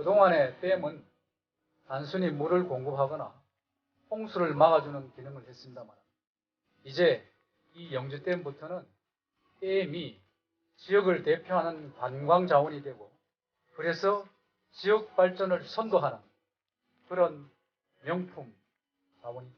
그동안의 댐은 단순히 물을 공급하거나 홍수를 막아주는 기능을 했습니다만 이제 이 영주댐부터는 댐이 지역을 대표하는 관광 자원이 되고 그래서 지역 발전을 선도하는 그런 명품 자원이